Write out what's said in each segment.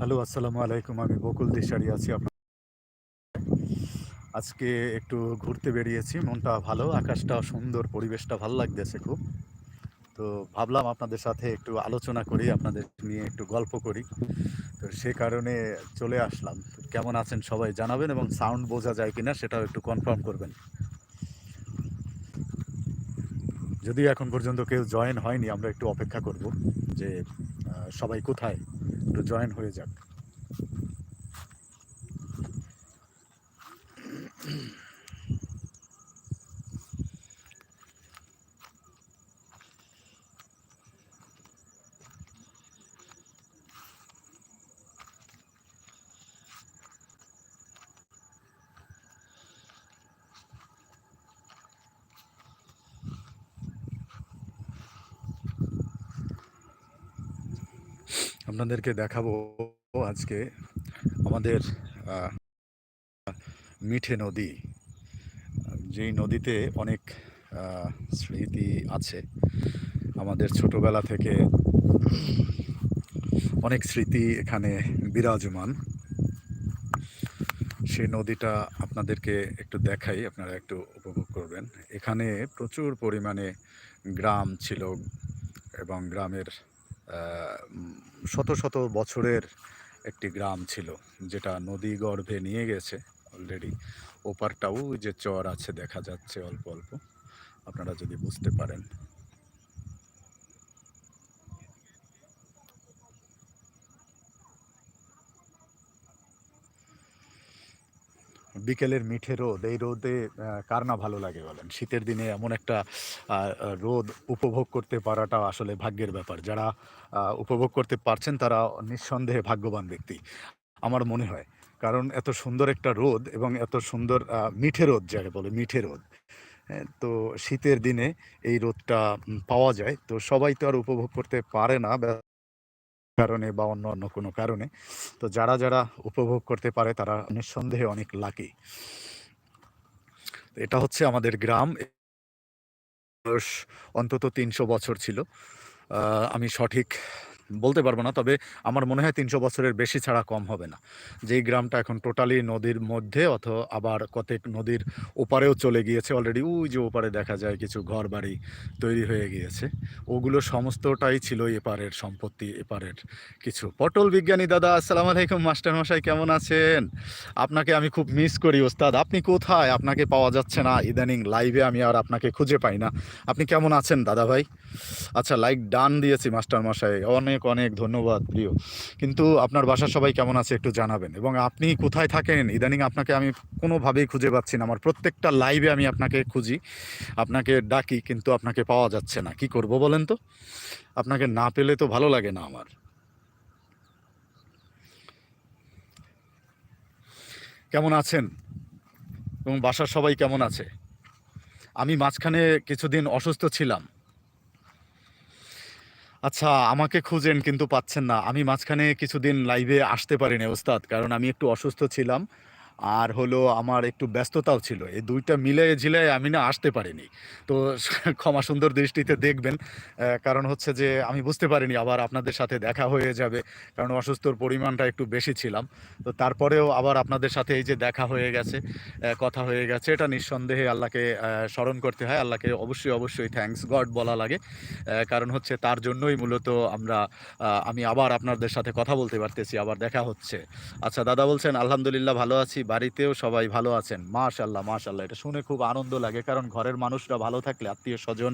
Hello, আসসালামু আলাইকুম। আমি বকুল দিশারি আছি আপনার আজকে একটু ঘুরতে বেরিয়েছি। মনটা ভালো, আকাশটা সুন্দর, পরিবেশটা ভালো লাগতেছে খুব। তো ভাবলাম আপনাদের সাথে একটু আলোচনা করি, আপনাদের নিয়ে একটু গল্প করি। তো সে কারণে চলে আসলাম। কেমন আছেন সবাই জানাবেন এবং সাউন্ড বোঝা যায় কিনা সেটাও একটু কনফার্ম করবেন। যদি এখন পর্যন্ত কেউ জয়েন হয়নি, আমরা একটু অপেক্ষা করব যে সবাই কোথায়? একটু জয়েন হয়ে যাক। আপনাদেরকে দেখাবো আজকে আমাদের মিঠে নদী। যেই নদীতে অনেক স্মৃতি আছে। আমাদের ছোটবেলা থেকে অনেক স্মৃতি এখানে বিরাজমান। সেই নদীটা আপনাদেরকে একটু দেখাই, আপনারা একটু উপভোগ করবেন। এখানে প্রচুর পরিমাণে গ্রাম ছিল এবং গ্রামের শত শত বছরের একটি গ্রাম ছিল, যেটা নদী গর্ভে নিয়ে গেছে অলরেডি ওপারটাও যে চর আছে, দেখা যাচ্ছে অল্প অল্প। আপনারা যদি বুঝতে পারেন। বিকেলের মিঠে রোদ এই রোদে কার না ভালো লাগে বলেন? শীতের দিনে এমন একটা রোদ উপভোগ করতে পারাটা আসলে ভাগ্যের ব্যাপার। যারা উপভোগ করতে পারছেন তারা নিঃসন্দেহে ভাগ্যবান ব্যক্তি আমার মনে হয়। কারণ এত সুন্দর একটা রোদ এবং এত সুন্দর মিঠে রোদ যাকে বলে মিঠে রোদ। হ্যাঁ, তো শীতের দিনে এই রোদটা পাওয়া যায়। তো সবাই তো আর উপভোগ করতে পারে না কারণে বা অন্য অন্য কোনো কারণে। তো যারা যারা উপভোগ করতে পারে তারা নিঃসন্দেহে অনেক লাকি এটা হচ্ছে আমাদের গ্রাম। অন্তত তিনশো বছর ছিল। আমি সঠিক বলতে পারব না, তবে আমার মনে হয় তিনশো বছরের বেশি ছাড়া কম হবে না। যেই গ্রামটা এখন টোটালি নদীর মধ্যে অথবা আবার কতক নদীর ওপারেও চলে গিয়েছে অলরেডি ওই যে ওপারে দেখা যায় কিছু ঘর বাড়ি তৈরি হয়ে গিয়েছে। ওগুলো সমস্তটাই ছিল এপারের সম্পত্তি, এপারের কিছু। পটল বিজ্ঞানী দাদা, আসসালামু আলাইকুম মাস্টার মশাই, কেমন আছেন? আপনাকে আমি খুব মিস করি ওস্তাদ। আপনি কোথায়? আপনাকে পাওয়া যাচ্ছে না। ইদানিং লাইভে আমি আর আপনাকে খুঁজে পাই না। আপনি কেমন আছেন দাদা ভাই? আচ্ছা লাইক ডান দিয়েছি মাস্টার মশাই। অনেক অনেক অনেক ধন্যবাদ, প্রিয়। কিন্তু আপনার বাসার সবাই কেমন আছে একটু জানাবেন। এবং আপনি কোথায় থাকেন? ইদানিং আপনাকে আমি কোনোভাবেই খুঁজে পাচ্ছি না। আমার প্রত্যেকটা লাইভে আমি আপনাকে খুঁজি, আপনাকে ডাকি, কিন্তু আপনাকে পাওয়া যাচ্ছে না। কি করব বলেন তো? আপনাকে না পেলে তো ভালো লাগে না আমার। কেমন আছেন? এবং বাসার সবাই কেমন আছে? আমি মাঝখানে কিছুদিন অসুস্থ ছিলাম। আচ্ছা আমাকে খুঁজেন কিন্তু পাচ্ছেন না। আমি মাঝখানে কিছুদিন লাইভে আসতে পারিনি, ওস্তাদ। কারণ আমি একটু অসুস্থ ছিলাম। আর হলো আমার একটু ব্যস্ততাও ছিল। এই দুইটা মিলে ঝিলে আমি না আসতে পারিনি। তো ক্ষমা সুন্দর দৃষ্টিতে দেখবেন কারণ হচ্ছে যে আমি বুঝতে পারিনি আবার আপনাদের সাথে দেখা হয়ে যাবে, কারণ অসুস্থর পরিমাণটা একটু বেশি ছিলাম। তো তারপরেও আবার আপনাদের সাথে এই যে দেখা হয়ে গেছে কথা হয়ে গেছে, এটা নিঃসন্দেহে আল্লাহকে স্মরণ করতে হয়। আল্লাহকে অবশ্যই অবশ্যই থ্যাঙ্কস গড বলা লাগে। কারণ হচ্ছে তার জন্যই মূলত আমরা আমি আবার আপনাদের সাথে কথা বলতে পারতেছি, আবার দেখা হচ্ছে। আচ্ছা দাদা বলছেন, আলহামদুলিল্লাহ, ভালো আছি। বাড়িতেও সবাই ভালো আছেন। মাশাল্লাহ মাশাল্লাহ এটা শুনে খুব আনন্দ লাগে, কারণ ঘরের মানুষরা ভালো থাকলে আত্মীয় স্বজন,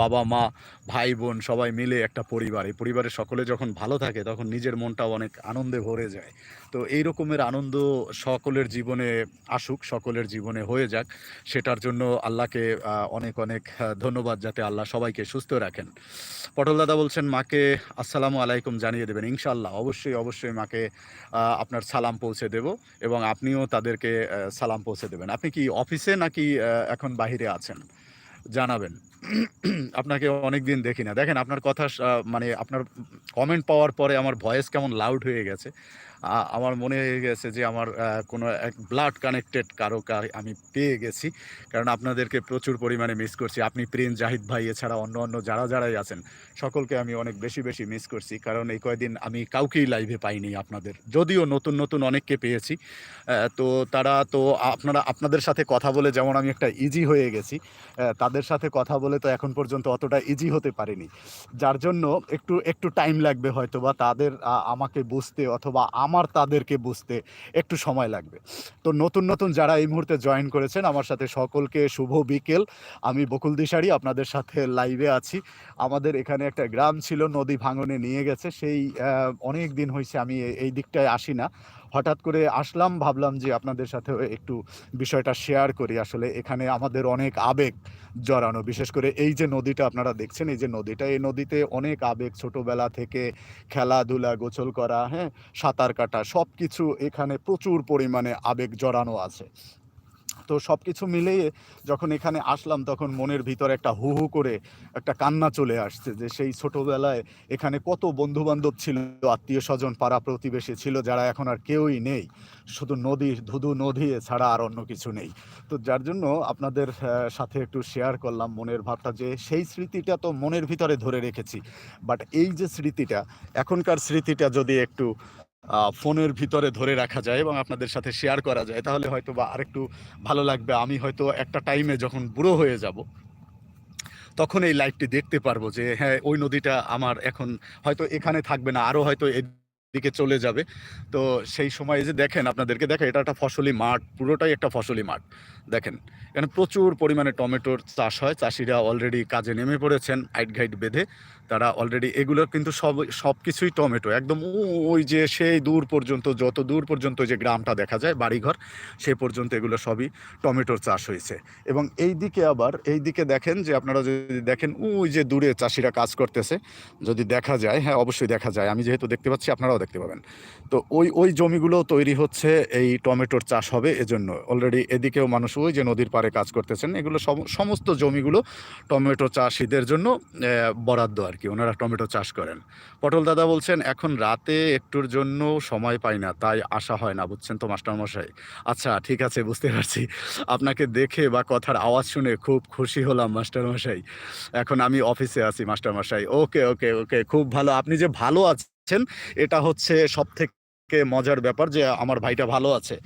বাবা, মা, ভাই, বোন সবাই মিলে একটা পরিবার। এই পরিবারের সকলে যখন ভালো থাকে, তখন নিজের মনটাও অনেক আনন্দে ভরে যায়। তো এই রকমের আনন্দ সকলের জীবনে আসুক, সকলের জীবনে হয়ে যাক, সেটার জন্য আল্লাহকে অনেক অনেক ধন্যবাদ যাতে আল্লাহ সবাইকে সুস্থ রাখেন পটল দাদা বলছেন, মাকে আসসালামু আলাইকুম জানিয়ে দেবেন ইনশাল্লাহ অবশ্যই অবশ্যই মাকে আপনার সালাম পৌঁছে দেব এবং আপনিও তাদেরকে সালাম পৌঁছে দেবেন আপনি কি অফিসে নাকি এখন বাহিরে আছেন জানাবেন। আপনাকে অনেক দিন দেখি না। দেখেন, আপনার কথা মানে আপনার কমেন্ট পাওয়ার পরে আমার ভয়েস কেমন লাউড হয়ে গেছে। আমার মনে হয়ে গেছে যে আমার কোনো এক ব্লাড কানেক্টেড কারও কা আমি পেয়ে গেছি। কারণ আপনাদেরকে প্রচুর পরিমাণে মিস করছি। আপনি প্রিন্স, জাহিদ ভাই এছাড়া অন্য, অন্য যারা, যারাই আছেন সকলকে আমি অনেক বেশি, বেশি মিস করছি। কারণ এই কয়দিন আমি কাউকেই লাইভে পাইনি আপনাদের। যদিও নতুন, নতুন অনেককে পেয়েছি। তো তারা তো আপনারা আপনাদের সাথে কথা বলে যেমন আমি একটা ইজি হয়ে গেছি, তাদের সাথে কথা বলে তো এখন পর্যন্ত অতটা ইজি হতে পারিনি। যার জন্য একটু, একটু টাইম লাগবে হয়তো বা তাদের আমাকে বুঝতে অথবা আমার তাদেরকে বুঝতে একটু সময় লাগবে। তো নতুন, নতুন যারা এই মুহূর্তে জয়েন করেছেন আমার সাথে সকলকে শুভ বিকেল। আমি বকুল দিশারি আপনাদের সাথে লাইভে আছি। আমাদের এখানে একটা গ্রাম ছিল নদী ভাঙনে নিয়ে গেছে। সেই অনেক দিন হয়েছে আমি এই দিকটায় আসি না। হঠাৎ করে আসলাম ভাবলাম যে আপনাদের সাথে একটু বিষয়টা শেয়ার করি। আসলে এখানে আমাদের অনেক আবেগ জড়ানো। বিশেষ করে এই যে নদীটা আপনারা দেখছেন এই যে নদীটা, এই নদীতে অনেক আবেগ ছোটোবেলা থেকে খেলাধুলা, গোছল করা, হ্যাঁ? সাঁতার কাটা সব কিছু এখানে প্রচুর পরিমাণে আবেগ জড়ানো আছে। তো সব কিছু মিলিয়ে যখন এখানে আসলাম তখন মনের ভিতরে একটা হু, হু করে একটা কান্না চলে আসছে যে সেই ছোটবেলায় এখানে কত বন্ধু-বান্ধব ছিল, আত্মীয়স্বজন, পাড়া প্রতিবেশী ছিল যারা এখন আর কেউই নেই। শুধু নদী, ধুধু নদী এছাড়া আর অন্য কিছু নেই। তো যার জন্য আপনাদের সাথে একটু শেয়ার করলাম মনের ভাবটা যে সেই স্মৃতিটা তো মনের ভিতরে ধরে রেখেছি। বাট এই যে স্মৃতিটা, এখনকার স্মৃতিটা যদি একটু ফোনের ভিতরে ধরে রাখা যায় এবং আপনাদের সাথে শেয়ার করা যায় তাহলে হয়তো বা আরেকটু ভালো লাগবে। আমি হয়তো একটা টাইমে যখন বুড়ো হয়ে যাব তখন এই লাইভটি দেখতে পারব যে হ্যাঁ, ওই নদীটা আমার এখন হয়তো এখানে থাকবে না। আরও হয়তো এদিকে চলে যাবে। তো সেই সময় যে দেখেন আপনাদেরকে দেখেন এটা একটা ফসলি মাঠ, পুরোটাই একটা ফসলি মাঠ। দেখেন, এখানে প্রচুর পরিমাণে টমেটোর চাষ হয়। চাষিরা অলরেডি কাজে নেমে পড়েছেন আইট-ঘাইট বেঁধে। তারা অলরেডি এগুলোর কিন্তু সব সব কিছুই টমেটো। একদম ওই যে সেই দূর পর্যন্ত যত দূর পর্যন্ত যে গ্রামটা দেখা যায় বাড়িঘর, সে পর্যন্ত এগুলো সবই টমেটোর চাষ হয়েছে এবং এই দিকে আবার এই দিকে দেখেন যে আপনারা যদি দেখেন ওই যে দূরে চাষিরা কাজ করতেছে। যদি দেখা যায়, হ্যাঁ, অবশ্যই দেখা যায়। আমি যেহেতু দেখতে পাচ্ছি আপনারাও দেখতে পাবেন। তো ওই, ওই জমিগুলো তৈরি হচ্ছে এই টমেটোর চাষ হবে এজন্য। অলরেডি এদিকেও মানুষ ওই যে নদীর পাড়ে কাজ করতেছেন। এগুলো সম সমস্ত জমিগুলো টমেটো চাষীদের জন্য বরাদ্দ আর কি ওনারা টমেটো চাষ করেন। পটল দাদা বলছেন, "এখন রাতে একটুর জন্য সময় পাই না। তাই আসা হয় না। বুঝছেন তো মাস্টারমশাই?" আচ্ছা ঠিক আছে বুঝতে পারছি। আপনাকে দেখে বা কথার আওয়াজ শুনে খুব খুশি হলাম মাস্টারমশাই। এখন আমি অফিসে আছি মাস্টারমশাই। ওকে, ওকে, ওকে। খুব ভালো। আপনি যে ভালো আছেন এটা হচ্ছে সব থেকে মজার ব্যাপার যে আমার ভাইটা ভালো আছে।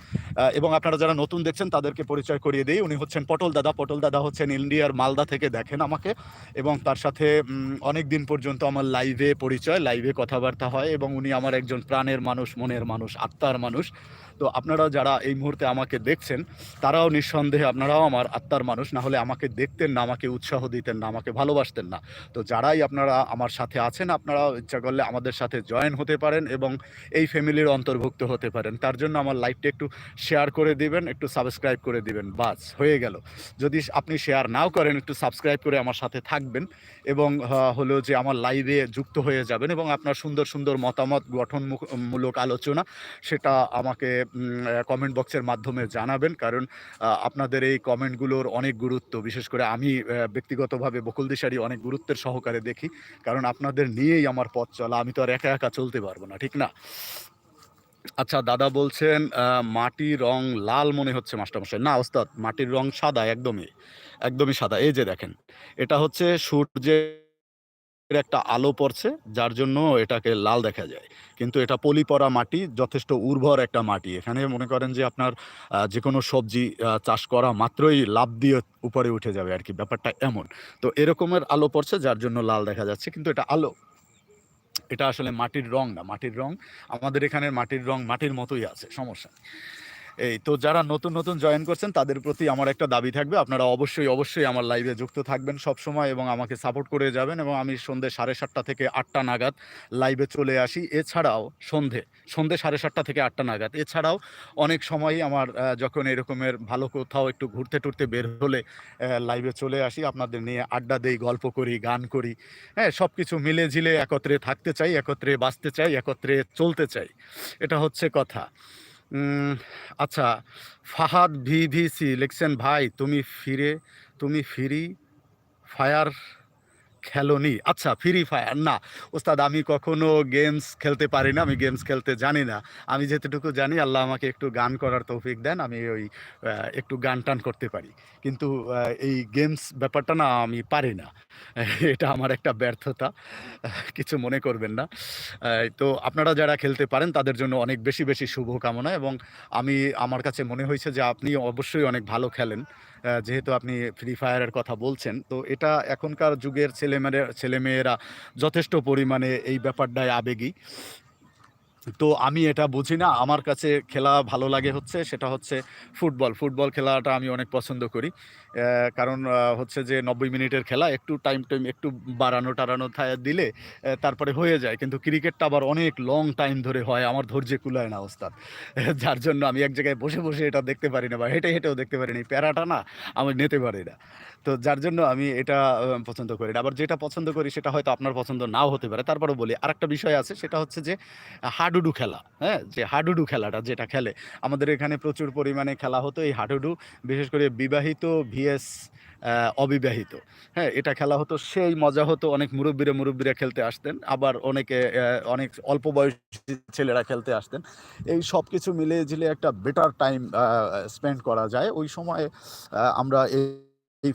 এবং আপনারা যারা নতুন দেখছেন তাদেরকে পরিচয় করিয়ে দিই উনি হচ্ছেন পটল দাদা। পটল দাদা হচ্ছেন ইন্ডিয়ার মালদা থেকে দেখেন আমাকে এবং তার সাথে অনেক দিন পর্যন্ত আমার লাইভে পরিচয়, লাইভে কথাবার্তা হয় এবং উনি আমার একজন প্রাণের মানুষ, মনের মানুষ, আত্মার মানুষ। তো আপনারা যারা এই মুহূর্তে আমাকে দেখছেন তারাও নিঃসন্দেহে আপনারাও আমার আত্মার মানুষ। না হলে আমাকে দেখতেন না, আমাকে উৎসাহ দিতেন না, আমাকে ভালোবাসতেন না। তো যারাই আপনারা আমার সাথে আছেন আপনারাও ইচ্ছা করলে আমাদের সাথে জয়েন হতে পারেন এবং এই ফ্যামিলির অন্তর্ভুক্ত হতে পারেন। তার জন্য আমার লাইভটা একটু শেয়ার করে দিবেন, একটু সাবস্ক্রাইব করে দিবেন। বাস হয়ে গেল। যদি আপনি শেয়ার নাও করেন একটু সাবস্ক্রাইব করে আমার সাথে থাকবেন এবং হলো যে আমার লাইভে যুক্ত হয়ে যাবেন এবং আপনার সুন্দর, সুন্দর মতামত গঠনমুখ মূলক আলোচনা সেটা আমাকে কমেন্ট বক্সের মাধ্যমে জানাবেন। কারণ আপনাদের এই কমেন্টগুলোর অনেক গুরুত্ব। বিশেষ করে আমি ব্যক্তিগতভাবে বকুল দিশারি অনেক গুরুত্বের সহকারে দেখি। কারণ আপনাদের নিয়েই আমার পথ চলা। আমি তো আর একা, একা চলতে পারব না। ঠিক না? আচ্ছা দাদা বলছেন আ মাটির রং লাল মনে হচ্ছে মাস্টারমশাই। না ওস্তাদ মাটির রং সাদা একদমই। একদমই সাদা। এই যে দেখেন। এটা হচ্ছে সূর্যের একটা আলো পড়ছে যার জন্য এটাকে লাল দেখা যায়। কিন্তু এটা পলি পড়া মাটি, যথেষ্ট উর্বর একটা মাটি। এখানে মনে করেন যে আপনার যে কোনো সবজি চাষ করা মাত্রই লাফ দিয়ে উপরে উঠে যাবে আর কি ব্যাপারটা এমন। তো এরকমের আলো পড়ছে যার জন্য লাল দেখা যাচ্ছে। কিন্তু এটা আলো। এটা আসলে মাটির রং না। মাটির রং আমাদের এখানের মাটির রং মাটির মতোই আছে। সমস্যা। এই তো যারা নতুন, নতুন জয়েন করছেন তাদের প্রতি আমার একটা দাবি থাকবে। আপনারা অবশ্যই, অবশ্যই আমার লাইভে যুক্ত থাকবেন সবসময় এবং আমাকে সাপোর্ট করে যাবেন এবং আমি সন্ধ্যে 7:30 থেকে আটটা নাগাদ লাইভে চলে আসি। এছাড়াও সন্ধে, সন্ধে 7:30 থেকে আটটা নাগাদ। এছাড়াও অনেক সময়ই আমার যখন এরকমের ভালো কোথাও একটু ঘুরতে-টুরতে বের হলে লাইভে চলে আসি। আপনাদের নিয়ে আড্ডা দেই, গল্প করি, গান করি। হ্যাঁ? সব কিছু মিলে-ঝিলে একত্রে থাকতে চাই, একত্রে বাঁচতে চাই, একত্রে চলতে চাই। এটা হচ্ছে কথা। আচ্ছা ফাহাদ ভিভিসি লিখছেন, "ভাই তুমি ফিরে তুমি ফ্রি ফায়ার খেলোনি। আচ্ছা ফ্রি ফায়ার না। ওস্তাদ, আমি কখনো গেমস খেলতে পারি না, আমি গেমস খেলতে জানি না। আমি যেতটুকু জানি, আল্লাহ আমাকে একটু গান করার তৌফিক দেন, আমি ওই একটু গান টান করতে পারি। কিন্তু এই গেমস ব্যাপারটা না, আমি পারি না। এটা আমার একটা ব্যর্থতা। কিছু মনে করবেন না। তো আপনারা যারা খেলতে পারেন, তাদের জন্য অনেক বেশি বেশি শুভকামনা এবং আমি, আমার কাছে মনে হয়েছে যে আপনি অবশ্যই অনেক ভালো খেলেন। যেহেতু আপনি ফ্রি ফায়ারের কথা বলছেন, তো এটা এখনকার যুগের ছেলেমেয়েরা ছেলেমেয়েরা যথেষ্ট পরিমাণে এই ব্যাপারটায় আবেগী। তো আমি এটা বুঝি না। আমার কাছে খেলা ভালো লাগে হচ্ছে, সেটা হচ্ছে ফুটবল। ফুটবল খেলাটা আমি অনেক পছন্দ করি। কারণ হচ্ছে যে নব্বই মিনিটের খেলা, একটু টাইম টাইম একটু বাড়ানো টাড়ানো দিলে তারপরে হয়ে যায়। কিন্তু ক্রিকেটটা আবার অনেক লং টাইম ধরে হয়, আমার ধৈর্যে কুলায় না ওস্তাদ। যার জন্য আমি এক জায়গায় বসে বসে এটা দেখতে পারি না বা হেঁটে, হেঁটেও দেখতে পারি না। প্যারাটা না, আমি নিতে পারি না। তো যার জন্য আমি এটা পছন্দ করি আবার যেটা পছন্দ করি সেটা হয়তো আপনার পছন্দ নাও হতে পারে। তারপরে বলি, আরেকটা বিষয় আছে, সেটা হচ্ছে যে, হাডুডু খেলা হ্যাঁ? যে হাডুডু খেলাটা যেটা খেলে, আমাদের এখানে প্রচুর পরিমাণে খেলা হতো এই হাডুডু, বিশেষ করে বিবাহিত ভিএস অবিবাহিত হ্যাঁ? এটা খেলা হতো, সেই মজা হতো, অনেক মুরব্বীরা মুরব্বীরা খেলতে আসতেন, আবার অনেকে অনেক অল্প বয়সী ছেলেরা খেলতে আসতেন। এই সব কিছু মিলে ঝিলে একটা বেটার টাইম স্পেন্ড করা যায়। ওই সময় আমরা এই এই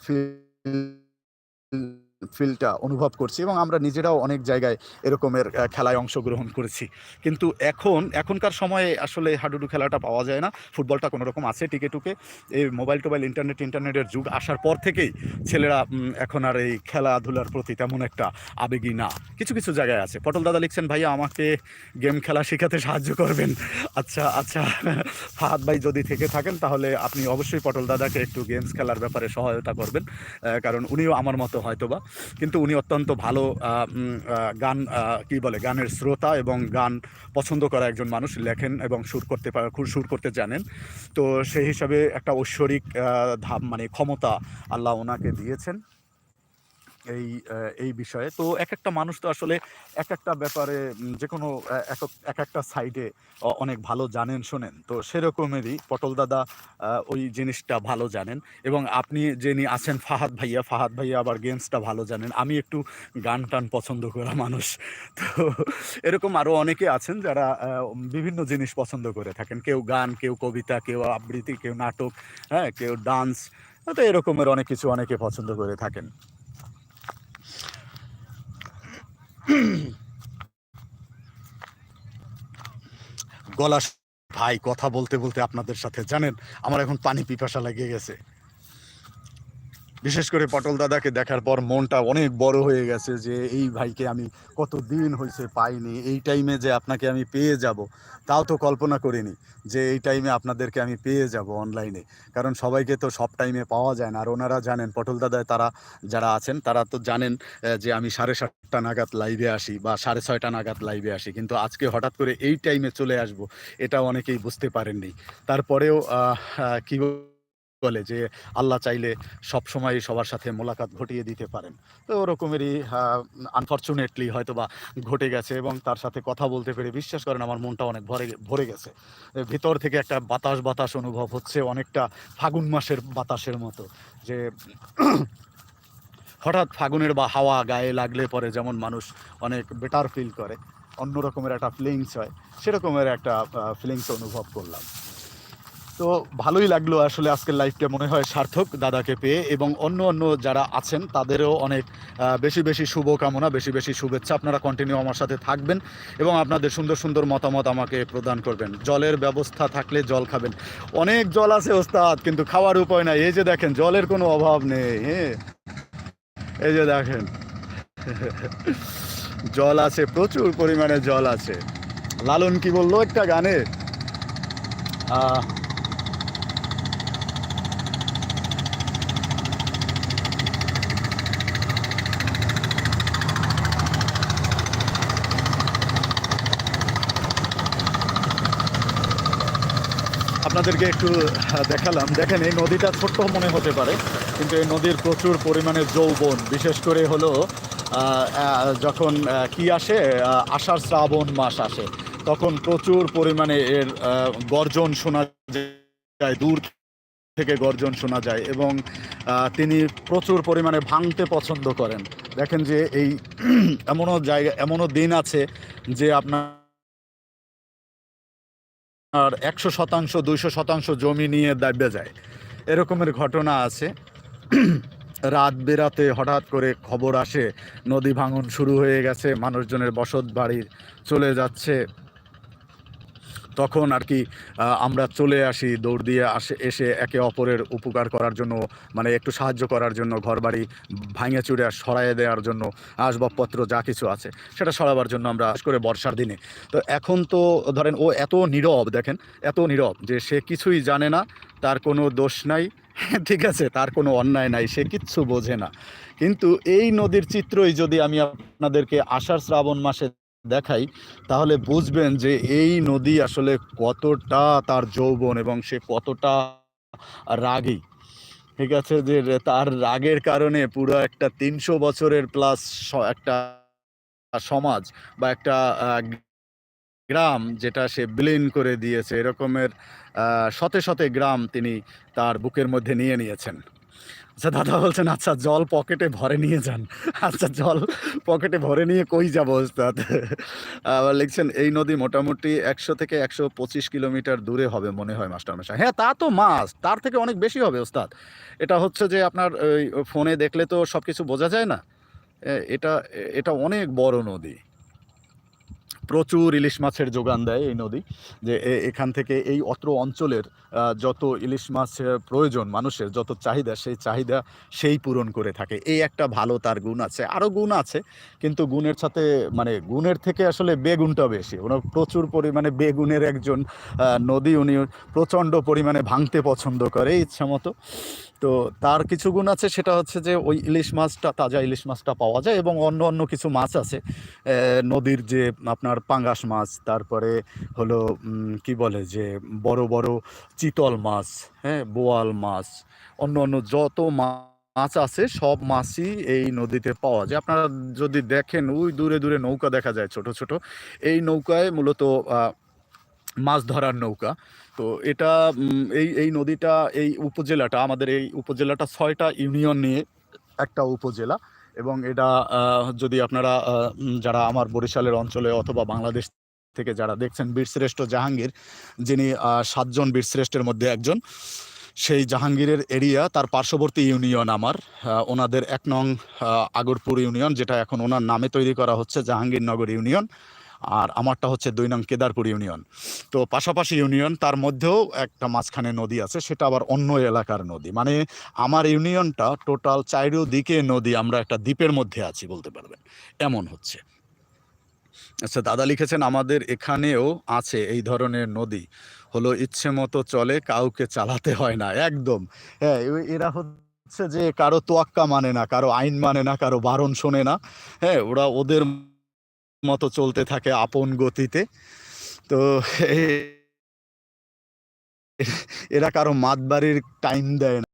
ফিলটা অনুভব করছি এবং আমরা নিজেরাও অনেক জায়গায় এরকমের খেলায় অংশগ্রহণ করেছি। কিন্তু এখন, এখনকার সময়ে আসলে হাডুডু খেলাটা পাওয়া যায় না। ফুটবলটা কোনো রকম আছে টিকে টুকে। এই মোবাইল টোবাইল ইন্টারনেট, ইন্টারনেটের যুগ আসার পর থেকেই ছেলেরা এখন আর এই খেলাধুলার প্রতি তেমন একটা আবেগী না। কিছু কিছু জায়গায় আছে। পটল দাদা লিখছেন, ভাইয়া, আমাকে গেম খেলা শেখাতে সাহায্য করবেন। আচ্ছা আচ্ছা। ফাহাদ ভাই যদি থেকে থাকেন, তাহলে আপনি অবশ্যই পটল দাদাকে একটু গেমস খেলার ব্যাপারে সহায়তা করবেন। কারণ উনিও আমার মতো হয়তোবা। কিন্তু উনি অত্যন্ত ভালো গান কি বলে, গানের শ্রোতা এবং গান পছন্দ করা একজন মানুষ লেখেন এবং সুর করতে পারে সুর করতে জানেন। তো সেই হিসাবে একটা ঐশ্বরিক ধাপ মানে ক্ষমতা আল্লাহ ওনাকে দিয়েছেন। এই এই বিষয়ে। তো এক একটা মানুষ তো আসলে এক একটা ব্যাপারে যে কোনো এক একটা সাইডে অনেক ভালো জানেন, শোনেন। তো সেরকমেরই পটল দাদা ওই জিনিসটা ভালো জানেন এবং আপনি যিনি আছেন ফাহাদ ভাইয়া ফাহাদ ভাইয়া আবার গেমসটা ভালো জানেন। আমি একটু গান টান পছন্দ করা মানুষ। তো এরকম আরও অনেকে আছেন যারা বিভিন্ন জিনিস পছন্দ করে থাকেন। কেউ গান, কেউ কবিতা, কেউ আবৃত্তি, কেউ নাটক হ্যাঁ কেউ ডান্স। তো এরকমের অনেক কিছু অনেকে পছন্দ করে থাকেন। গলা ভাই কথা বলতে বলতে আপনাদের সাথে জানেন আমার এখন পানি পিপাসা লেগে গেছে। বিশেষ করে পটল দাদাকে দেখার পর মনটা অনেক বড় হয়ে গেছে যে, এই ভাইকে আমি কত দিন হয়েছে পাইনি, এই টাইমে যে আপনাকে আমি পেয়ে যাব, তাও তো কল্পনা করিনি যে এই টাইমে আপনাদেরকে আমি পেয়ে যাব অনলাইনে কারণ সবাইকে তো সব টাইমে পাওয়া যায় না। আর ওনারা জানেন, পটল দাদায় তারা যারা আছেন, তারা তো জানেন যে আমি সাড়ে সাতটা নাগাদ লাইভে আসি বা সাড়ে ছয়টা নাগাদ লাইভে আসি। কিন্তু আজকে হঠাৎ করে এই টাইমে চলে আসব, এটা অনেকেই বুঝতে পারেননি। তারপরেও কি বলে যে আল্লাহ চাইলে সব সময় সবার সাথে মোলাকাত ঘটিয়ে দিতে পারেন। তো ওরকমেরই আনফর্চুনেটলি হয়তো বা ঘটে গেছে এবং তার সাথে কথা বলতে পেরে বিশ্বাস করেন আমার মনটা অনেক ভরে ভরে গেছে। ভিতর থেকে একটা বাতাস বাতাস অনুভব হচ্ছে অনেকটা ফাগুন মাসের বাতাসের মতো যে হঠাৎ ফাগুনের বা হাওয়া গায়ে লাগলে পরে যেমন মানুষ অনেক বেটার ফিল করে অন্য রকমের একটা ফিলিংস হয়, সেরকমের একটা ফিলিংস অনুভব করলাম। তো ভালোই লাগল আসলে আজকের লাইফটা মনে হয় সার্থক দাদাকে পেয়ে এবং অন্য অন্য যারা আছেন তাদেরও অনেক বেশি বেশি শুভকামনা বেশি বেশি শুভেচ্ছা। আপনারা কন্টিনিউ আমার সাথে থাকবেন এবং আপনাদের সুন্দর সুন্দর মতামত আমাকে প্রদান করবেন। জলের ব্যবস্থা থাকলে জল খাবেন। অনেক জল আছে ওস্তাদ কিন্তু খাওয়ার উপায় নাই। এই যে দেখেন জলের কোনো অভাব নেই হ্যাঁ? এই যে দেখেন জল আছে প্রচুর পরিমাণে জল আছে। লালন কি বলল একটা গানে? আহ, আপনাদেরকে একটু দেখালাম। দেখেন, এই নদীটা ছোট্ট মনে হতে পারে, কিন্তু এই নদীর প্রচুর পরিমাণে যৌবন। বিশেষ করে হলো যখন কি আসে আষাঢ় শ্রাবণ মাস আসে, তখন প্রচুর পরিমাণে এর গর্জন শোনা যায়, দূর থেকে গর্জন শোনা যায় এবং তিনি প্রচুর পরিমাণে ভাঙতে পছন্দ করেন। দেখেন যে এই এমনও জায়গা, এমনও দিন আছে যে আপনার আর একশো শতাংশ, দুইশো শতাংশ জমি নিয়ে দাববে যায়। এরকমের ঘটনা আছে। রাত বেরাতে হঠাৎ করে খবর আসে, নদী ভাঙন শুরু হয়ে গেছে, মানুষজনের বসত বাড়ির চলে যাচ্ছে। তখন আর কি আমরা চলে আসি দৌড় দিয়ে আসে, এসে একে অপরের উপকার করার জন্য মানে একটু সাহায্য করার জন্য, ঘরবাড়ি ভাঙে চুড়ে সরাইয়ে দেওয়ার জন্য, আসবাবপত্র যা কিছু আছে, সেটা সরাবার জন্য আমরা করে বর্ষার দিনে। তো এখন তো ধরেন ও এত নীরব, দেখেন, এত নীরব যে সে কিছুই জানে না, তার কোনো দোষ নাই, ঠিক আছে, তার কোনো অন্যায় নাই, সে কিচ্ছু বোঝে না। কিন্তু এই নদীর চিত্রই যদি আমি আপনাদেরকে আষাঢ় শ্রাবণ মাসে দেখাই, তাহলে বুঝবেন যে এই নদী আসলে কতটা তার যৌবন এবং সে কতটা রাগী। ঠিক আছে? যে তার রাগের কারণে পুরো একটা তিনশো বছরের প্লাস একটা সমাজ বা একটা গ্রাম যেটা সে বিলীন করে দিয়েছে, এরকমের শতে শতে গ্রাম তিনি তার বুকের মধ্যে নিয়ে নিয়েছেন। আচ্ছা দাদা বলছেন আচ্ছা জল পকেটে ভরে নিয়ে যান। আচ্ছা জল পকেটে ভরে নিয়ে কই যাব ওস্তাদ? আবার লিখছেন, এই নদী মোটামুটি একশো থেকে একশো পঁচিশ কিলোমিটার দূরে হবে মনে হয়, মাস্টার মশাই। হ্যাঁ তা তো মাস তার থেকে অনেক বেশি হবে ওস্তাদ। এটা হচ্ছে যে আপনার ফোনে দেখলে তো সব কিছু বোঝা যায় না? এটা এটা অনেক বড় নদী। প্রচুর ইলিশ মাছের যোগান দেয় এই নদী, যে এখান থেকে এই অত্র অঞ্চলের যত ইলিশ মাছের প্রয়োজন, মানুষের যত চাহিদা, সেই চাহিদা সেই পূরণ করে থাকে। এই একটা ভালো তার গুণ আছে। আরও গুণ আছে, কিন্তু গুণের সাথে মানে গুণের থেকে আসলে বেগুনটা বেশি। ওনার প্রচুর পরিমাণে বেগুনের একজন নদী, উনি প্রচণ্ড পরিমাণে ভাঙতে পছন্দ করে, ইচ্ছা মতো। তো তার কিছু গুণ আছে, সেটা হচ্ছে যে ওই ইলিশ মাছটা, তাজা ইলিশ মাছটা পাওয়া যায় এবং অন্য অন্য কিছু মাছ আছে। নদীর যে আপনার পাঙ্গাস মাছ, তারপরে হলো কি বলে যে বড় বড় চিতল মাছ হ্যাঁ বোয়াল মাছ, অন্য অন্য যত মাছ আছে, সব মাছই এই নদীতে পাওয়া যায়। আপনারা যদি দেখেন, ওই দূরে দূরে নৌকা দেখা যায়, ছোট ছোট। এই নৌকায় মূলত মাছ ধরার নৌকা। তো এটা এই এই নদীটা, এই উপজেলাটা, আমাদের এই উপজেলাটা ছয়টা ইউনিয়ন নিয়ে একটা উপজেলা এবং এটা যদি আপনারা যারা আমার বরিশালের অঞ্চলে অথবা বাংলাদেশ থেকে যারা দেখছেন, বীরশ্রেষ্ঠ জাহাঙ্গীর, যিনি সাতজন বীরশ্রেষ্ঠের মধ্যে একজন, সেই জাহাঙ্গীরের এরিয়া, তার পার্শ্ববর্তী ইউনিয়ন আমার ওনাদের এক নং আগরপুর ইউনিয়ন, যেটা এখন ওনার নামে তৈরি করা হচ্ছে জাহাঙ্গীরনগর ইউনিয়ন। আর আমারটা হচ্ছে দুই নং কেদারপুর ইউনিয়ন। তো পাশাপাশি ইউনিয়ন, তার মধ্যেও একটা মাঝখানে নদী আছে, সেটা আবার অন্য এলাকার নদী। মানে আমার ইউনিয়নটা টোটাল চারিদিকে নদী, আমরা একটা দ্বীপের মধ্যে আছি বলতে পারবেন। এমন হচ্ছে। আচ্ছা দাদা লিখেছেন, আমাদের এখানেও আছে এই ধরনের নদী। হলো ইচ্ছে মতো চলে, কাউকে চালাতে হয় না। একদম। হ্যাঁ এরা হচ্ছে যে কারও তোয়াক্কা মানে না, কারও আইন মানে না, কারও বারণ শোনে না। হ্যাঁ ওরা ওদের মতো চলতে থাকে আপন গতিতে। তো এরা কারও মাতবাড়ির টাইম দেয় না।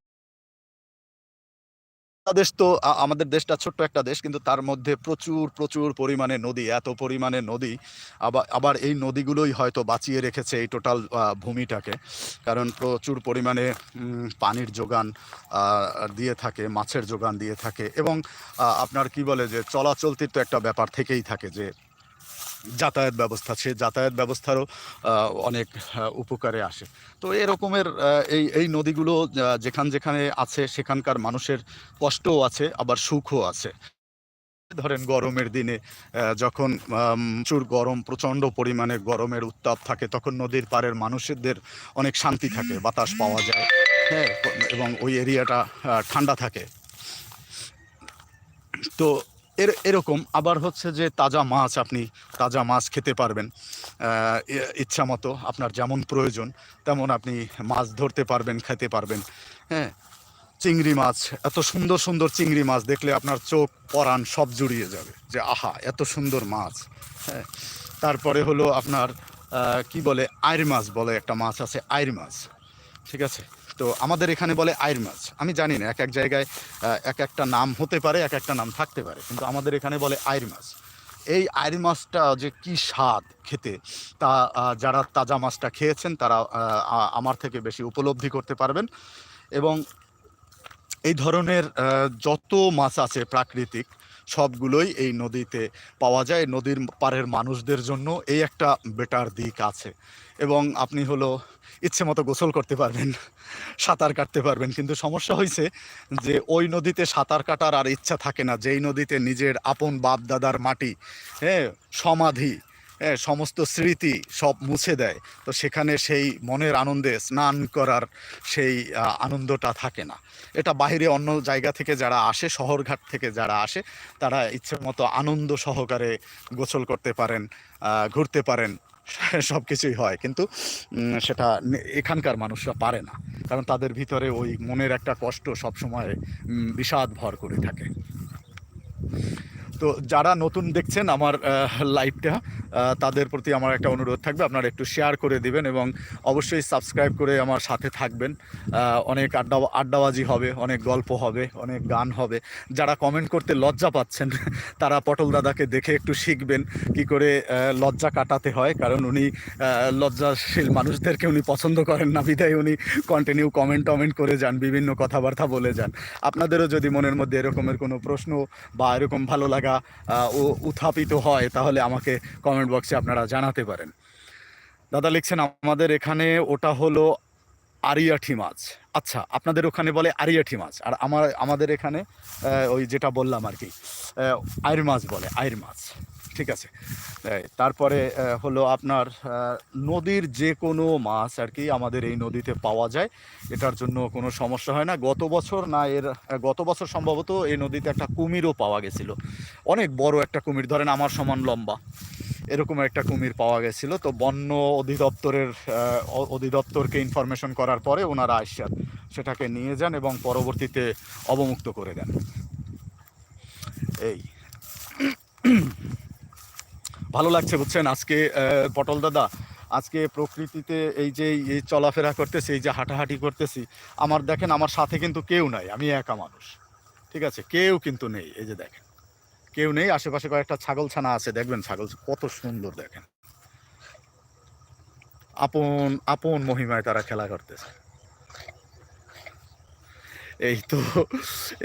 বাংলাদেশ তো আমাদের দেশটা ছোট্ট একটা দেশ, কিন্তু তার মধ্যে প্রচুর প্রচুর পরিমাণে নদী, এত পরিমাণে নদী আবার আবার এই নদীগুলোই হয়তো বাঁচিয়ে রেখেছে এই টোটাল ভূমিটাকে। কারণ প্রচুর পরিমাণে পানির যোগান দিয়ে থাকে, মাছের যোগান দিয়ে থাকে এবং আপনার কি বলে যে চলাচলতির তো একটা ব্যাপার থেকেই থাকে যে যাতায়াত ব্যবস্থা, সে যাতায়াত ব্যবস্থারও অনেক উপকারে আসে। তো এরকমের এই এই নদীগুলো যেখান যেখানে আছে, সেখানকার মানুষের কষ্টও আছে, আবার সুখও আছে। ধরেন গরমের দিনে যখন প্রচুর গরম, প্রচণ্ড পরিমাণে গরমের উত্তাপ থাকে, তখন নদীর পাড়ের মানুষদের অনেক শান্তি থাকে, বাতাস পাওয়া যায় হ্যাঁ এবং ওই এরিয়াটা ঠান্ডা থাকে। তো এর, এরকম। আবার হচ্ছে যে তাজা মাছ আপনি তাজা মাছ খেতে পারবেন। ইচ্ছা মতো আপনার যেমন প্রয়োজন, তেমন আপনি মাছ ধরতে পারবেন, খেতে পারবেন। হ্যাঁ? চিংড়ি মাছ, এত সুন্দর সুন্দর চিংড়ি মাছ দেখলে আপনার চোখ পরাণ সব জুড়িয়ে যাবে যে, আহা, এত সুন্দর মাছ। হ্যাঁ? তারপরে হলো আপনার কি বলে? আইর মাছ বলে একটা মাছ আছে আইর মাছ। ঠিক আছে? তো আমাদের এখানে বলে আইর মাছ। আমি জানি না, এক এক জায়গায় এক একটা নাম হতে পারে, এক একটা নাম থাকতে পারে, কিন্তু আমাদের এখানে বলে আইর মাছ। এই আইর মাছটা যে কি স্বাদ খেতে, তা যারা তাজা মাছটা খেয়েছেন, তারা আমার থেকে বেশি উপলব্ধি করতে পারবেন। এবং এই ধরনের যত মাছ আছে প্রাকৃতিক, সবগুলোই এই নদীতে পাওয়া যায়, নদীর পাড়ের মানুষদের জন্য এই একটা বেটার দিক আছে। এবং আপনি হলো ইচ্ছে মতো গোসল করতে পারবেন, সাঁতার কাটতে পারবেন। কিন্তু সমস্যা হয়েছে যে ওই নদীতে সাঁতার কাটার আর ইচ্ছা থাকে না। যেই নদীতে নিজের আপন বাপ দাদার মাটি হ্যাঁ সমাধি হ্যাঁ সমস্ত স্মৃতি সব মুছে দেয়, তো সেখানে সেই মনের আনন্দে স্নান করার সেই আনন্দটা থাকে না। এটা বাইরে অন্য জায়গা থেকে যারা আসে, শহরঘাট থেকে যারা আসে, তারা ইচ্ছে মতো আনন্দ সহকারে গোসল করতে পারেন ঘুরতে পারেন। সব কিছুই হয়। কিন্তু সেটা এখানকার মানুষরা পারে না। কারণ তাদের ভিতরে ওই মনের একটা কষ্ট সবসময় বিষাদ ভর করে থাকে। তো যারা নতুন দেখছেন আমার লাইভটা তাদের প্রতি আমার একটা অনুরোধ থাকবে, আপনারা একটু শেয়ার করে দিবেন এবং অবশ্যই সাবস্ক্রাইব করে আমার সাথে থাকবেন। অনেক আড্ডা, আড্ডাবাজি হবে, অনেক গল্প হবে, অনেক গান হবে। যারা কমেন্ট করতে লজ্জা পাচ্ছেন, তারা পটল দাদাকে দেখে একটু শিখবেন কি করে লজ্জা কাটাতে হয়। কারণ উনি লজ্জাশীল মানুষদেরকে উনি পছন্দ করেন না, বিধায় উনি কন্টিনিউ কমেন্ট টমেন্ট করে যান, বিভিন্ন কথাবার্তা বলে যান। আপনাদেরও যদি মনের মধ্যে এরকমের কোনো প্রশ্ন বা এরকম ভালো লাগা ও উত্থাপিত হয়, তাহলে আমাকে কমেন্ট বক্সে আপনারা জানাতে পারেন। দাদা লিখছেন, আমাদের এখানে ওটা হলো আরিয়াঠি মাছ। আচ্ছা আপনাদের ওখানে বলে আরিয়াঠি মাছ, আর আমার আমাদের এখানে ওই যেটা বললাম আর কি আয়ের মাছ বলে আয়ের মাছ। ঠিক আছে। তারপরে হলো আপনার নদীর যে কোনো মাছ আর কি আমাদের এই নদীতে পাওয়া যায়। এটার জন্য কোনো সমস্যা হয় না। গত বছর না, এর গত বছর সম্ভবত এই নদীতে একটা কুমিরও পাওয়া গেছিল। অনেক বড় একটা কুমির, ধরেন আমার সমান লম্বা। এরকম একটা কুমির পাওয়া গেছিল। তো বন্য অধিদপ্তরের অধিদপ্তরকে ইনফরমেশন করার পরে ওনারা আসছেন সেটাকে নিয়ে যান এবং পরবর্তীতে অবমুক্ত করে দেন। এই। ভালো লাগছে, বুঝছেন? আজকে পটল দাদা, আজকে প্রকৃতিতে এই যে চলাফেরা করতেছি, এই যে হাঁটাহাঁটি করতেছি, আমার দেখেন, আমার সাথে কিন্তু কেউ নাই, আমি একা মানুষ, ঠিক আছে? কেউ কিন্তু নেই, এই যে দেখেন, কেউ নেই, আশেপাশে কয়েকটা ছাগল ছানা আছে, দেখবেন ছাগল, কত সুন্দর দেখেন। আপন আপন মহিমায় তারা খেলা করতেছে। এই তো,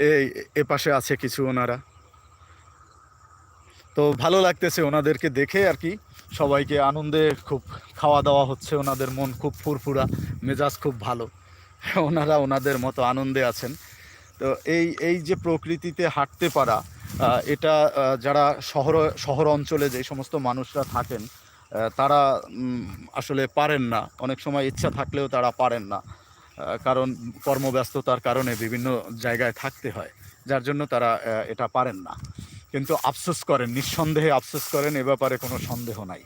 এই, এ পাশে আছে কিছু ওনারা। তো ভালো লাগতেছে ওনাদেরকে দেখে আর কি। সবাইকে আনন্দে খুব খাওয়া দাওয়া হচ্ছে, ওনাদের মন খুব ফুরফুরা, মেজাজ খুব ভালো। ওনারা ওনাদের মতো আনন্দে আছেন। তো এই এই যে প্রকৃতিতে হাঁটতে পারা এটা যারা শহর শহর অঞ্চলে যে সমস্ত মানুষরা থাকেন তারা আসলে পারেন না। অনেক সময় ইচ্ছা থাকলেও তারা পারেন না কারণ কর্মব্যস্ততার কারণে বিভিন্ন জায়গায় থাকতে হয়, যার জন্য তারা এটা পারেন না। কিন্তু আফসোস করেন, নিঃসন্দেহে আফসোস করেন, এ ব্যাপারে কোনো সন্দেহ নাই।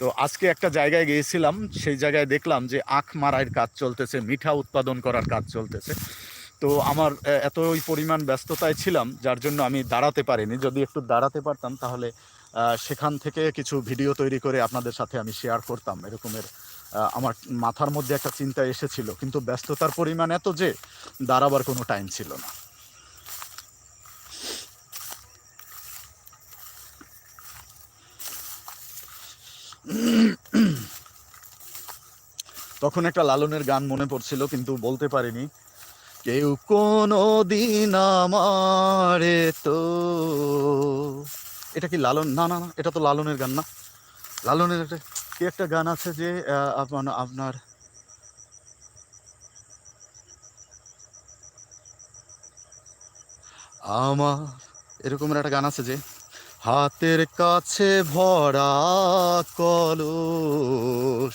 তো আজকে একটা জায়গায় গিয়েছিলাম, সেই জায়গায় দেখলাম যে আখ মারাইয়ের কাজ চলতেছে, মিঠা উৎপাদন করার কাজ চলতেছে। তো আমার এতই পরিমাণ ব্যস্ততায় ছিলাম, যার জন্য আমি দাঁড়াতে পারিনি। যদি একটু দাঁড়াতে পারতাম, তাহলে সেখান থেকে কিছু ভিডিও তৈরি করে আপনাদের সাথে আমি শেয়ার করতাম। এরকমের আমার মাথার মধ্যে একটা চিন্তা এসেছিল। কিন্তু ব্যস্ততার পরিমাণ এত যে, দাঁড়াবার কোনো টাইম ছিল না। তখন একটা লালনের গান মনে পড়ছিল, কিন্তু বলতে পারিনি। কেউ কোনো দিন আমারে তো এটা কি লালন? না না না, এটা তো লালনের গান না। লালনের কি একটা গান আছে যে আপনার আপনার আমার এরকমের একটা গান আছে যে হাতের কাছে ভরা কলস,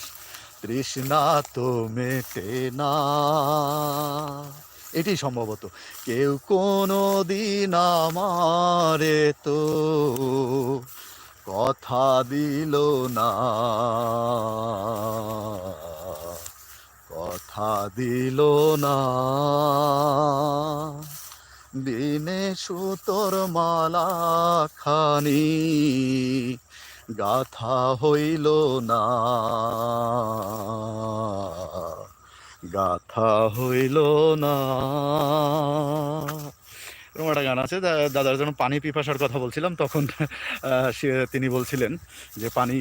তৃষ্ণা তো মেটে না। এটি সম্ভবত। কেউ কোনো দিন আমারে তো কথা দিল না। কথা দিল না। দিনে সুতোর মালা খানি গাথা হইল না। গাথা হইল না। এরকম একটা গান আছে দাদার জন্য পানি পিপাসার কথা বলছিলাম, তখন তিনি বলছিলেন যে পানি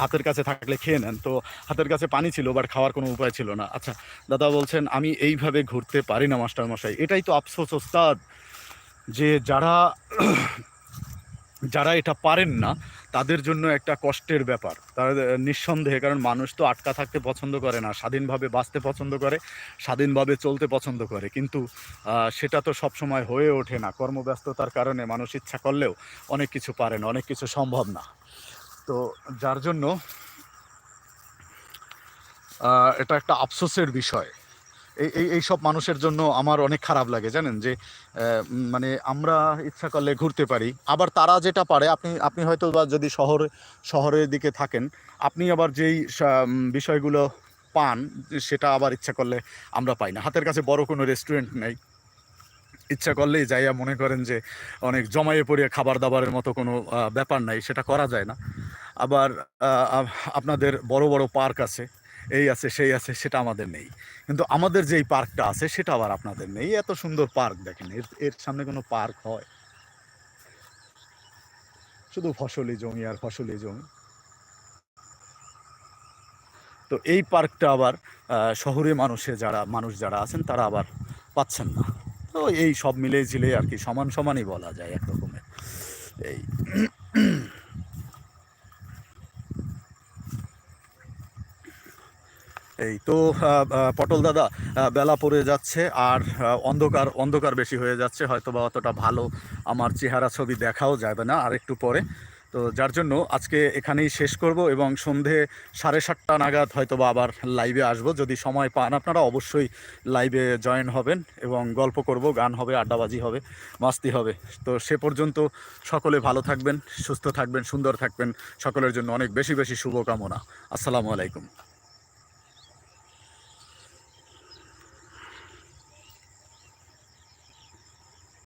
হাতের কাছে থাকলে খেয়ে নেন। তো হাতের কাছে পানি ছিল বাট খাওয়ার কোনো উপায় ছিল না। আচ্ছা দাদা বলছেন, আমি এইভাবে ঘুরতে পারি না, মাস্টার মশাই। এটাই তো আফসোস, ওস্তাদ, যে যারা যারা এটা পারেন না, তাদের জন্য একটা কষ্টের ব্যাপার। তারা নিঃসন্দেহে, কারণ মানুষ তো আটকা থাকতে পছন্দ করে না, স্বাধীনভাবে বাঁচতে পছন্দ করে, স্বাধীনভাবে চলতে পছন্দ করে। কিন্তু সেটা তো সবসময় হয়ে ওঠে না। কর্মব্যস্ততার কারণে মানুষ ইচ্ছা করলেও অনেক কিছু পারে না, অনেক কিছু সম্ভব না। তো যার জন্য এটা একটা আফসোসের বিষয়। এই এই সব মানুষের জন্য আমার অনেক খারাপ লাগে, জানেন? যে মানে আমরা ইচ্ছা করলে ঘুরতে পারি, আবার তারা যেটা পারে, আপনি আপনি হয়তো বা যদি শহর, শহরের দিকে থাকেন, আপনি আবার যেই বিষয়গুলো পান, সেটা আবার ইচ্ছা করলে আমরা পাই না। হাতের কাছে বড় কোনো রেস্টুরেন্ট নেই। ইচ্ছা করলেই যাইয়া মনে করেন যে অনেক জমায়ে পড়িয়ে খাবার দাবারের মতো কোনো ব্যাপার নাই, সেটা করা যায় না। আবার আপনাদের বড় বড় পার্ক আছে, এই আছে, সেই আছে, সেটা আমাদের নেই। কিন্তু আমাদের যেই পার্কটা আছে, সেটা আবার আপনাদের নেই। এত সুন্দর পার্ক দেখেন, এর এর সামনে কোনো পার্ক হয়? শুধু ফসলি জমি আর ফসলি জমি। তো এই পার্কটা আবার শহরে মানুষে যারা, মানুষ যারা আছেন, তারা আবার পাচ্ছেন না। তো এই সব মিলে ঝিলে আর কি সমান সমানই বলা যায় এক রকমের। এই এই তো পটল দাদা বেলা পড়ে যাচ্ছে আর অন্ধকার অন্ধকার বেশি হয়ে যাচ্ছে হয়তো বা অতটা ভালো আমার চেহারা ছবি দেখাও যাবে না আর একটু পরে। তো যার জন্য আজকে এখানেই শেষ করব এবং সন্ধে সাড়ে সাতটা নাগাদ হয়তো বা আবার লাইভে আসব। যদি সময় পান আপনারা অবশ্যই লাইভে জয়েন হবেন এবং গল্প করব, গান হবে, আড্ডাবাজি হবে, মাস্তি হবে। তো সে পর্যন্ত সকলে ভালো থাকবেন, সুস্থ থাকবেন, সুন্দর থাকবেন। সকলের জন্য অনেক বেশি বেশি শুভকামনা। আসসালামু আলাইকুম।